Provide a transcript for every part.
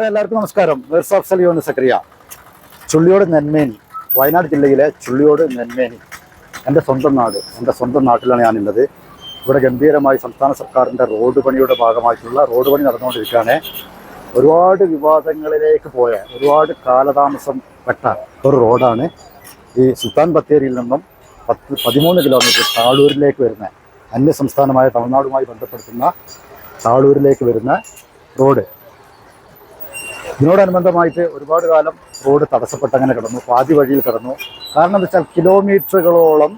പ്രിയമുള്ളവരെ എല്ലാവർക്കും നമസ്കാരം. മിർസ അഫ്സൽ യോന് സക്രിയ. ചുള്ളിയോട് നെന്മേനി വയനാട് ജില്ലയിലെ ചുള്ളിയോട് നെന്മേനി എന്റെ സ്വന്തം നാട് എന്റെ സ്വന്തം നാട്ടിലാണ് ഞാനുള്ളത്. ഇവിടെ ഗംഭീരമായി സംസ്ഥാന സർക്കാരിന്റെ റോഡ് പണിയുടെ ഭാഗമായിട്ടുള്ള റോഡ് പണി നടന്നുകൊണ്ടിരിക്കുകയാണ്. ഒരുപാട് വിവാദങ്ങളിലേക്ക് പോയ ഒരുപാട് കാലതാമസം പെട്ട ഒരു റോഡാണ് ഈ സുൽത്താൻ ബത്തേരിയിൽ നിന്നും പത്ത് പതിമൂന്ന് കിലോമീറ്റർ താളൂരിലേക്ക് വരുന്ന അന്യ സംസ്ഥാനമായ തമിഴ്നാടുമായി ബന്ധപ്പെടുത്തുന്ന താളൂരിലേക്ക് വരുന്ന റോഡ്. ഇതിനോടനുബന്ധമായിട്ട് ഒരുപാട് കാലം റോഡ് തടസ്സപ്പെട്ടങ്ങനെ കിടന്നു പാതി വഴിയിൽ കിടന്നു. കാരണം എന്താ വെച്ചാൽ കിലോമീറ്ററുകളോളം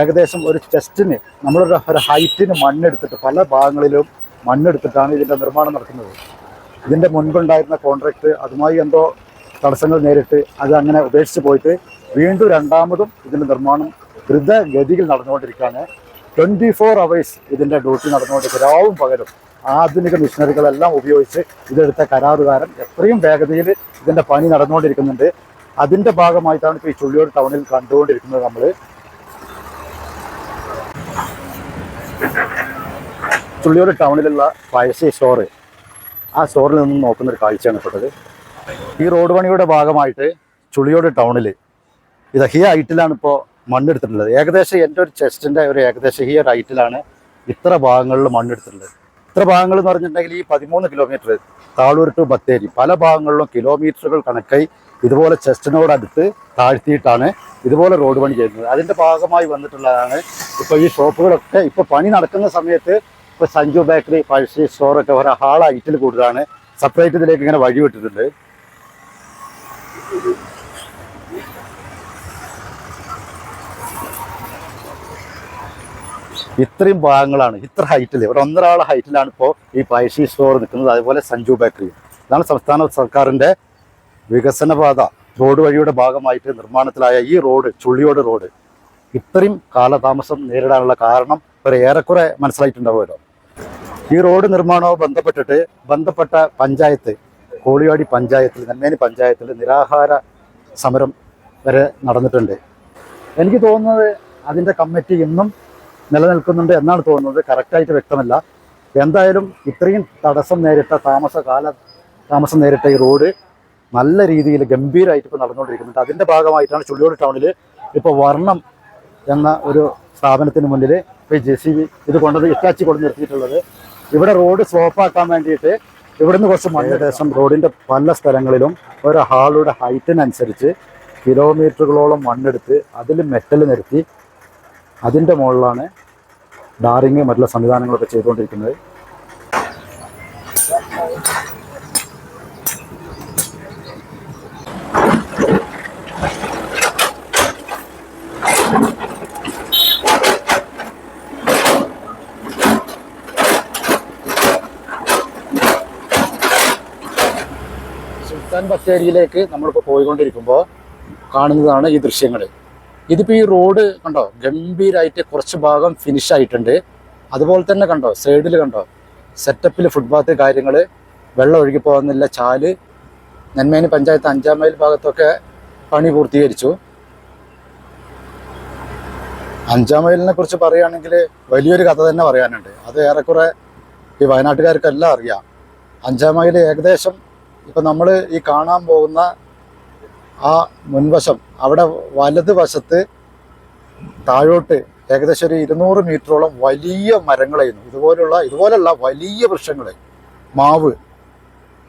ഏകദേശം ഒരു ചെസ്റ്റിന് നമ്മളൊരു ഒരു ഹൈറ്റിന് മണ്ണെടുത്തിട്ട് പല ഭാഗങ്ങളിലും മണ്ണെടുത്തിട്ടാണ് ഇതിന്റെ നിർമ്മാണം നടക്കുന്നത്. ഇതിന്റെ മുൻപുണ്ടായിരുന്ന കോൺട്രാക്ട് അതുമായി എന്തോ തടസ്സങ്ങൾ നേരിട്ട് അത് അങ്ങനെ ഉപേക്ഷിച്ച് പോയിട്ട് വീണ്ടും രണ്ടാമതും ഇതിന്റെ നിർമ്മാണം ദ്രുതഗതിയിൽ നടന്നുകൊണ്ടിരിക്കുകയാണ്. ട്വന്റി ഫോർ അവേഴ്സ് ഇതിന്റെ ഡ്യൂട്ടി നടന്നുകൊണ്ടിരിക്കുക രാവും പകലും ആധുനിക മിഷനറികളെല്ലാം ഉപയോഗിച്ച് ഇതെടുത്ത കരാറുകാരൻ എത്രയും വേഗതയിൽ ഇതിന്റെ പണി നടന്നുകൊണ്ടിരിക്കുന്നുണ്ട്. അതിന്റെ ഭാഗമായിട്ടാണ് ഇപ്പോൾ ഈ ചുള്ളിയോട് ടൗണിൽ കണ്ടുകൊണ്ടിരിക്കുന്നത് നമ്മൾ ചുള്ളിയോട് ടൗണിലുള്ള പഴശ്ശി സ്റ്റോറ് ആ സ്റ്റോറിൽ നിന്ന് നോക്കുന്നൊരു കാഴ്ചയാണ് ഇപ്പോഴത് ഈ റോഡ് പണിയുടെ ഭാഗമായിട്ട് ചുളിയോട് ടൗണിൽ ഇത് ഹീ ഹൈറ്റിലാണ് ഇപ്പോൾ മണ്ണെടുത്തിട്ടുള്ളത്. ഏകദേശം എന്റെ ഒരു ചെസ്റ്റിന്റെ ഒരു ഏകദേശം ഹീ ഒരു ഹൈറ്റിലാണ് ഇത്ര ഭാഗങ്ങളിൽ മണ്ണെടുത്തിട്ടുള്ളത്. ഇത്ര ഭാഗങ്ങൾ എന്ന് പറഞ്ഞിട്ടുണ്ടെങ്കിൽ ഈ പതിമൂന്ന് കിലോമീറ്റർ താളൂർ ടു ബത്തേരി പല ഭാഗങ്ങളിലും കിലോമീറ്ററുകൾ കണക്കായി ഇതുപോലെ ചെസ്റ്റിനോടടുത്ത് താഴ്ത്തിയിട്ടാണ് ഇതുപോലെ റോഡ് പണി ചെയ്യുന്നത്. അതിന്റെ ഭാഗമായി വന്നിട്ടുള്ളതാണ് ഇപ്പോൾ ഈ ഷോപ്പുകളൊക്കെ ഇപ്പോൾ പണി നടക്കുന്ന സമയത്ത് ഇപ്പോൾ സഞ്ജു ബേക്കറി പഴശ്ശി സ്റ്റോറൊക്കെ ഒരു ഹൈറ്റിൽ കൂടുതലാണ്. സെപ്പറേറ്റ് ഇതിലേക്ക് ഇങ്ങനെ വഴി ഇത്രയും ഭാഗങ്ങളാണ് ഇത്ര ഹൈറ്റിൽ ഒരു ഒന്നരാളെ ഹൈറ്റിലാണ് ഇപ്പോൾ ഈ പഴശ്ശി സ്റ്റോർ നിൽക്കുന്നത് അതുപോലെ സഞ്ജു ബേക്കറി ഇതാണ് സംസ്ഥാന സർക്കാരിന്റെ വികസന പാത. റോഡ് വഴിയുടെ ഭാഗമായിട്ട് നിർമ്മാണത്തിലായ ഈ റോഡ് ചുള്ളിയോട് റോഡ് ഇത്രയും കാലതാമസം നേരിടാനുള്ള കാരണം ഒരു ഏറെക്കുറെ മനസ്സിലായിട്ടുണ്ടാവുമല്ലോ. ഈ റോഡ് നിർമ്മാണവുമായി ബന്ധപ്പെട്ടിട്ട് ബന്ധപ്പെട്ട പഞ്ചായത്ത് കോളിയാടി പഞ്ചായത്തിൽ നെന്മേനി പഞ്ചായത്തിൽ നിരാഹാര സമരം വരെ നടന്നിട്ടുണ്ട്. എനിക്ക് തോന്നുന്നത് അതിന്റെ കമ്മിറ്റി ഇന്നും നിലനിൽക്കുന്നുണ്ട് എന്നാണ് തോന്നുന്നത്. കറക്റ്റായിട്ട് വ്യക്തമല്ല. എന്തായാലും ഇത്രയും തടസ്സം നേരിട്ട താമസ കാല താമസം നേരിട്ട ഈ റോഡ് നല്ല രീതിയിൽ ഗംഭീരമായിട്ട് ഇപ്പോൾ നടന്നുകൊണ്ടിരിക്കുന്നുണ്ട്. അതിന്റെ ഭാഗമായിട്ടാണ് ചുള്ളിയോട് ടൗണിൽ ഇപ്പോൾ വർണം എന്ന ഒരു സ്ഥാപനത്തിന് മുന്നിൽ ഇപ്പോൾ ജെ സി ബി ഇത് കൊണ്ടത് ഇറ്റാച്ചി കൊണ്ട് നിർത്തിയിട്ടുള്ളത്. ഇവിടെ റോഡ് സ്ലോപ്പാക്കാൻ വേണ്ടിയിട്ട് ഇവിടുന്ന് കുറച്ച് ഏകദേശം റോഡിന്റെ പല സ്ഥലങ്ങളിലും ഒരു ഹാളുടെ ഹൈറ്റിനനുസരിച്ച് കിലോമീറ്ററുകളോളം മണ്ണെടുത്ത് അതിൽ മെറ്റൽ നിരത്തി അതിന്റെ മുകളിലാണ് ഡാറിങ് മറ്റുള്ള സംവിധാനങ്ങളൊക്കെ ചെയ്തുകൊണ്ടിരിക്കുന്നത്. സുൽത്താൻ ബത്തേരിയിലേക്ക് നമ്മളിപ്പോൾ പോയിക്കൊണ്ടിരിക്കുമ്പോൾ കാണുന്നതാണ് ഈ ദൃശ്യങ്ങൾ ഇതിപ്പോൾ ഈ റോഡ് കണ്ടോ ഗംഭീരമായിട്ട് കുറച്ച് ഭാഗം ഫിനിഷ് ആയിട്ടുണ്ട്. അതുപോലെ തന്നെ കണ്ടോ സൈഡിൽ കണ്ടോ സെറ്റപ്പിൽ ഫുട്പാത്ത് കാര്യങ്ങൾ വെള്ളം ഒഴുകി പോകുന്നില്ല ചാൽ നെന്മേനി പഞ്ചായത്ത് അഞ്ചാം മൈൽ ഭാഗത്തൊക്കെ പണി പൂർത്തീകരിച്ചു. അഞ്ചാം മൈലിനെ കുറിച്ച് പറയുകയാണെങ്കിൽ വലിയൊരു കഥ തന്നെ പറയാനുണ്ട്. അത് ഏറെക്കുറെ ഈ വയനാട്ടുകാർക്കെല്ലാം അറിയാം. അഞ്ചാം മൈൽ ഏകദേശം ഇപ്പം നമ്മൾ ഈ കാണാൻ പോകുന്ന ആ മുൻവശം അവിടെ വലത് വശത്ത് താഴോട്ട് ഏകദേശം ഒരു ഇരുന്നൂറ് മീറ്ററോളം വലിയ മരങ്ങളായിരുന്നു. ഇതുപോലുള്ള ഇതുപോലുള്ള വലിയ വൃക്ഷങ്ങൾ മാവ്.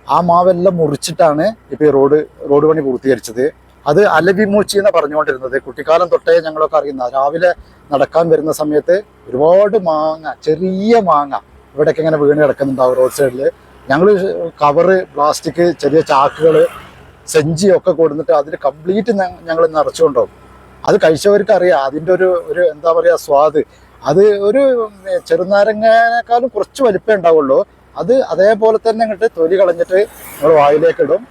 ആ മാവെല്ലാം മുറിച്ചിട്ടാണ് ഇപ്പോൾ ഈ റോഡ് റോഡ് പണി പൂർത്തീകരിച്ചത്. അത് അലവിമൂച്ചി എന്ന് പറഞ്ഞുകൊണ്ടിരുന്നത്. കുട്ടിക്കാലം തൊട്ടേ ഞങ്ങളൊക്കെ അറിയുന്ന രാവിലെ നടക്കാൻ വരുന്ന സമയത്ത് ഒരുപാട് മാങ്ങ ചെറിയ മാങ്ങ ഇവിടെയൊക്കെ ഇങ്ങനെ വീണ് കിടക്കുന്നുണ്ടാവും റോഡ് സൈഡിൽ ഞങ്ങൾ കവറ് പ്ലാസ്റ്റിക് ചെറിയ ചാക്കുകൾ സെഞ്ചി ഒക്കെ കൊടുത്തിട്ട് അതിൽ കംപ്ലീറ്റ് ഞങ്ങൾ നിറച്ചുകൊണ്ടുപോകും. അത് കഴിച്ചവർക്ക് അറിയാം അതിന്റെ ഒരു ഒരു എന്താ പറയുക സ്വാദ്. അത് ഒരു ചെറുനാരങ്ങനേക്കാളും കുറച്ച് വലിപ്പമേ ഉണ്ടാവുള്ളൂ. അത് അതേപോലെ തന്നെ ഇങ്ങോട്ട് തൊലി കളഞ്ഞിട്ട് നമ്മൾ വായിലേക്ക് ഇടും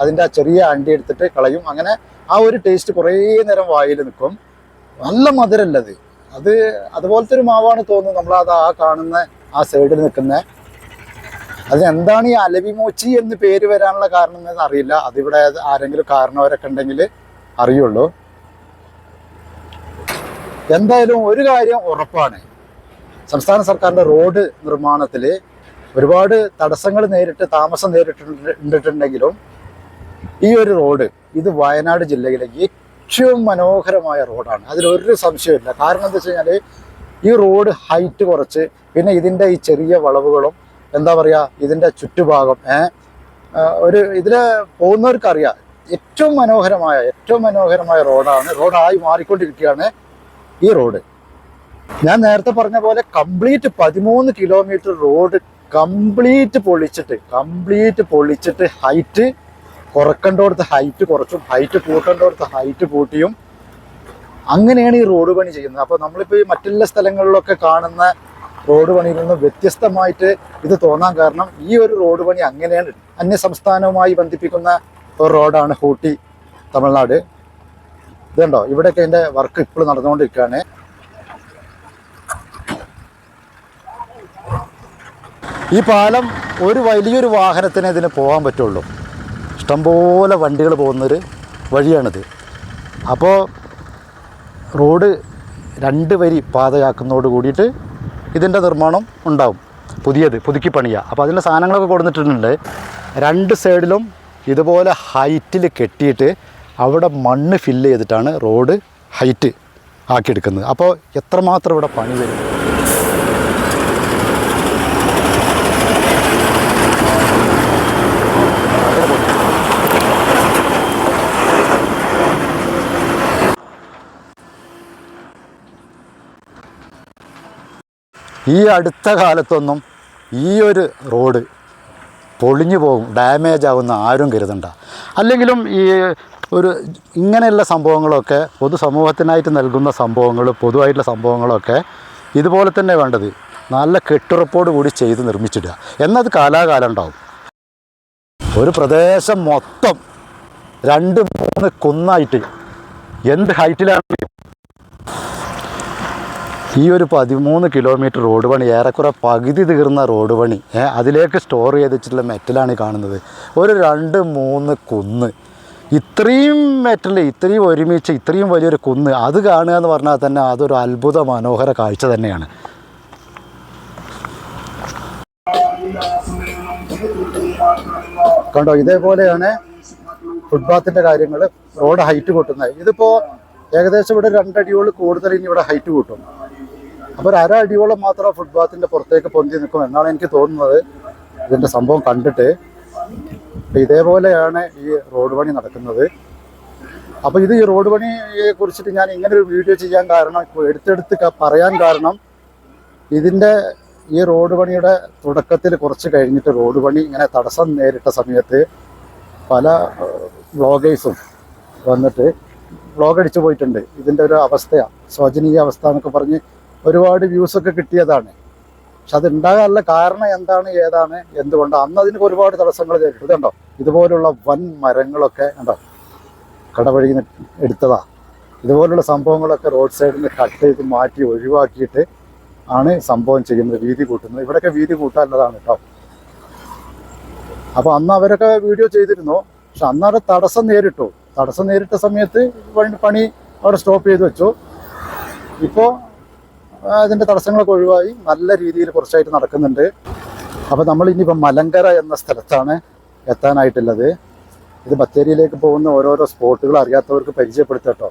അതിന്റെ ആ ചെറിയ അണ്ടി എടുത്തിട്ട് കളയും. അങ്ങനെ ആ ഒരു ടേസ്റ്റ് കുറേ നേരം വായിൽ നിൽക്കും. നല്ല മധുരമല്ലത് അത്? അതുപോലത്തെ ഒരു മാവാണ് തോന്നുന്നത്. നമ്മളത് ആ കാണുന്ന ആ സൈഡിൽ നിൽക്കുന്ന അതിനെന്താണ് ഈ അലവിമോച്ചി എന്ന് പേര് വരാനുള്ള കാരണം എന്ന് അറിയില്ല. അതിവിടെ ആരെങ്കിലും കാരണവരൊക്കെ ഉണ്ടെങ്കിൽ അറിയുള്ളൂ. എന്തായാലും ഒരു കാര്യം ഉറപ്പാണ്. സംസ്ഥാന സർക്കാരിന്റെ റോഡ് നിർമ്മാണത്തിൽ ഒരുപാട് തടസ്സങ്ങൾ നേരിട്ട് താമസം നേരിട്ടിട്ടുണ്ടെങ്കിലും ഈ ഒരു റോഡ് ഇത് വയനാട് ജില്ലയിലെ ഏറ്റവും മനോഹരമായ റോഡാണ്. അതിലൊരു സംശയമില്ല കാരണം എന്താ വെച്ച് കഴിഞ്ഞാൽ ഈ റോഡ് ഹൈറ്റ് കുറച്ച് പിന്നെ ഇതിന്റെ ഈ ചെറിയ വളവുകളും എന്താ പറയുക ഇതിന്റെ ചുറ്റുഭാഗം ഒരു ഇതിൽ പോകുന്നവർക്കറിയാം ഏറ്റവും മനോഹരമായ ഏറ്റവും മനോഹരമായ റോഡാണ് റോഡായി മാറിക്കൊണ്ടിരിക്കുകയാണ് ഈ റോഡ്. ഞാൻ നേരത്തെ പറഞ്ഞ പോലെ കംപ്ലീറ്റ് പതിമൂന്ന് കിലോമീറ്റർ റോഡ് കംപ്ലീറ്റ് പൊളിച്ചിട്ട് കംപ്ലീറ്റ് പൊളിച്ചിട്ട് ഹൈറ്റ് കുറക്കേണ്ടടുത്ത് ഹൈറ്റ് കുറച്ചും ഹൈറ്റ് കൂട്ടേണ്ടടുത്ത് ഹൈറ്റ് കൂട്ടിയും അങ്ങനെയാണ് ഈ റോഡ് പണി ചെയ്യുന്നത്. അപ്പോൾ നമ്മളിപ്പോൾ ഈ മറ്റുള്ള സ്ഥലങ്ങളിലൊക്കെ കാണുന്ന റോഡ് പണിയിൽ നിന്ന് വ്യത്യസ്തമായിട്ട് ഇത് തോന്നാൻ കാരണം ഈ ഒരു റോഡ് പണി അങ്ങനെയാണ് അന്യ സംസ്ഥാനവുമായി ബന്ധിപ്പിക്കുന്ന ഒരു റോഡാണ് ഊട്ടി തമിഴ്നാട്. ഇതുണ്ടോ? ഇവിടെയൊക്കെ എന്റെ വർക്ക് ഇപ്പോഴും നടന്നുകൊണ്ടിരിക്കുകയാണ്. ഈ പാലം ഒരു വലിയൊരു വാഹനത്തിന് ഇതിന് പോകാൻ പറ്റുള്ളൂ. ഇഷ്ടംപോലെ വണ്ടികൾ പോകുന്നൊരു വഴിയാണിത്. അപ്പോൾ റോഡ് രണ്ട് വരി പാതയാക്കുന്നതോട് കൂടിയിട്ട് ഇതിന്റെ നിർമ്മാണം ഉണ്ടാവും. പുതിയത് പുതുക്കി പണിയുക. അപ്പോൾ അതിന്റെ സാധനങ്ങളൊക്കെ കൊടുത്തിട്ടുണ്ട്. രണ്ട് സൈഡിലും ഇതുപോലെ ഹൈറ്റിൽ കെട്ടിയിട്ട് അവിടെ മണ്ണ് ഫില്ല് ചെയ്തിട്ടാണ് റോഡ് ഹൈറ്റ് ആക്കിയെടുക്കുന്നത്. അപ്പോൾ എത്രമാത്രം ഇവിടെ പണി വരും? ഈ അടുത്ത കാലത്തൊന്നും ഈ ഒരു റോഡ് പൊളിഞ്ഞു പോകും ഡാമേജ് ആവുന്ന ആരും കരുതണ്ട. അല്ലെങ്കിലും ഈ ഒരു ഇങ്ങനെയുള്ള സംഭവങ്ങളൊക്കെ പൊതുസമൂഹത്തിനായിട്ട് നൽകുന്ന സംഭവങ്ങൾ പൊതുവായിട്ടുള്ള സംഭവങ്ങളൊക്കെ ഇതുപോലെ തന്നെ വേണ്ടത് നല്ല കെട്ടുറപ്പോട് കൂടി ചെയ്ത് നിർമ്മിച്ചിടുക. എന്നത് കാലാകാലം ഉണ്ടാവും. ഒരു പ്രദേശം മൊത്തം രണ്ട് മൂന്ന് കുന്നായിട്ട് എന്ത് ഹൈറ്റിലാണ് ഈ ഒരു പതിമൂന്ന് കിലോമീറ്റർ റോഡ് പണി ഏറെക്കുറെ പകുതി തീർന്ന റോഡ് പണി അതിലേക്ക് സ്റ്റോർ ചെയ്ത് വെച്ചിട്ടുള്ള മെറ്റലാണ് കാണുന്നത്. ഒരു രണ്ട് മൂന്ന് കുന്ന്. ഇത്രയും മെറ്റൽ ഇത്രയും ഒരുമിച്ച് ഇത്രയും വലിയൊരു കുന്ന് അത് കാണുക എന്ന് പറഞ്ഞാൽ തന്നെ അതൊരു അത്ഭുത മനോഹര കാഴ്ച തന്നെയാണ്. കണ്ടോ ഇതേപോലെയാണ് ഫുട്പാത്തിന്റെ കാര്യങ്ങൾ റോഡ് ഹൈറ്റ് കൂട്ടുന്നത്. ഇതിപ്പോൾ ഏകദേശം ഇവിടെ രണ്ടടിയോളം കൂടുതൽ ഇനി ഇവിടെ ഹൈറ്റ് കൂട്ടും. അപ്പോൾ ഒരു അര മാത്രം ഫുട്ബാത്തിന്റെ പുറത്തേക്ക് പൊന്തി നിൽക്കും എന്നാണ് എനിക്ക് തോന്നുന്നത്. ഇതിന്റെ സംഭവം കണ്ടിട്ട്. ഇതേപോലെയാണ് ഈ റോഡ് പണി നടക്കുന്നത്. അപ്പോൾ ഇത് ഈ റോഡ് പണിയെ കുറിച്ചിട്ട് ഞാൻ ഇങ്ങനെ ഒരു വീഡിയോ ചെയ്യാൻ കാരണം എടുത്തെടുത്ത് പറയാൻ കാരണം ഇതിന്റെ ഈ റോഡ് പണിയുടെ തുടക്കത്തിൽ കുറച്ച് കഴിഞ്ഞിട്ട് റോഡ് പണി ഇങ്ങനെ തടസ്സം നേരിട്ട സമയത്ത് പല വ്ളോഗേഴ്സും വന്നിട്ട് വ്ളോഗ് അടിച്ചു പോയിട്ടുണ്ട്. ഇതിന്റെ ഒരു അവസ്ഥയാണ് ശോചനീയ അവസ്ഥ എന്നൊക്കെ പറഞ്ഞ് ഒരുപാട് വ്യൂസ് ഒക്കെ കിട്ടിയതാണ്. പക്ഷെ അത് ഉണ്ടാകാനുള്ള കാരണം എന്താണ് ഏതാണ് എന്തുകൊണ്ട്? അന്ന് അതിന് ഒരുപാട് തടസ്സങ്ങൾ നേരിട്ടു ഇതുണ്ടോ ഇതുപോലുള്ള വൻ മരങ്ങളൊക്കെ ഉണ്ടോ കടവഴി എടുത്തതാ. ഇതുപോലുള്ള സംഭവങ്ങളൊക്കെ റോഡ് സൈഡിൽ നിന്ന് കട്ട് ചെയ്ത് മാറ്റി ഒഴിവാക്കിയിട്ട് ആണ് സംഭവം ചെയ്യുന്നത് വീതി കൂട്ടുന്നത്. ഇവിടെയൊക്കെ വീതി കൂട്ടാനുള്ളതാണ് കേട്ടോ അപ്പോൾ അന്ന് അവരൊക്കെ വീഡിയോ ചെയ്തിരുന്നു. പക്ഷെ അന്ന് അവിടെ തടസ്സം നേരിട്ടു. തടസ്സം നേരിട്ട സമയത്ത് പണി- പണി അവിടെ സ്റ്റോപ്പ് ചെയ്ത് വെച്ചു. ഇപ്പോൾ അതിന്റെ തടസ്സങ്ങളൊക്കെ ഒഴിവായി നല്ല രീതിയിൽ കുറച്ചായിട്ട് നടക്കുന്നുണ്ട്. അപ്പോൾ നമ്മൾ ഇനിയിപ്പോൾ മലങ്കര എന്ന സ്ഥലത്താണ് എത്താനായിട്ടുള്ളത്. ഇത് ബത്തേരിയിലേക്ക് പോകുന്ന ഓരോരോ സ്പോട്ടുകൾ അറിയാത്തവർക്ക് പരിചയപ്പെടുത്തട്ടോ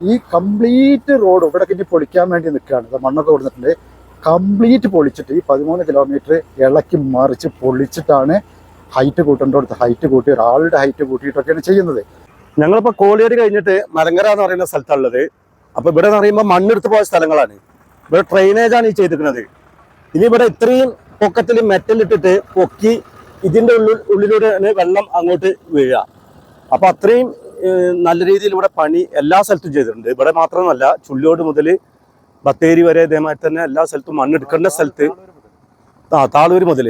ഈ കംപ്ലീറ്റ് റോഡ് ഇവിടെ ഇനി പൊളിക്കാൻ വേണ്ടി നിൽക്കുകയാണ്. മണ്ണൊക്കെ കൊടുത്തിട്ടുണ്ട്. കംപ്ലീറ്റ് പൊളിച്ചിട്ട് ഈ പതിമൂന്ന് കിലോമീറ്റർ ഇളക്കി മറിച്ച് പൊളിച്ചിട്ടാണ് ഹൈറ്റ് കൂട്ടേണ്ടടുത്ത് ഹൈറ്റ് കൂട്ടി ഒരാളുടെ ഹൈറ്റ് കൂട്ടിയിട്ടൊക്കെയാണ് ചെയ്യുന്നത്. ഞങ്ങളിപ്പോ കോളിയേരി കഴിഞ്ഞിട്ട് മലങ്കര എന്ന് പറയുന്ന സ്ഥലത്താണുള്ളത്. അപ്പൊ ഇവിടെ എന്ന് പറയുമ്പോൾ മണ്ണെടുത്ത് പോയ സ്ഥലങ്ങളാണ്. ഇവിടെ ഡ്രെയിനേജാണ് ഈ ചെയ്തിരിക്കുന്നത്. ഇനി ഇവിടെ ഇത്രയും പൊക്കത്തിൽ മെറ്റൽ ഇട്ടിട്ട് പൊക്കി ഇതിന്റെ ഉള്ളിൽ ഉള്ളിലൂടെ വെള്ളം അങ്ങോട്ട് വീഴുക. അപ്പൊ അത്രയും നല്ല രീതിയിൽ ഇവിടെ പണി എല്ലാ സ്ഥലത്തും ചെയ്തിട്ടുണ്ട്. ഇവിടെ മാത്രമല്ല ചുള്ളിയോട് മുതൽ ബത്തേരി വരെ ഇതേമാതിരി തന്നെ എല്ലാ സ്ഥലത്തും മണ്ണെടുക്കേണ്ട സ്ഥലത്ത് ആ താളൂര് മുതൽ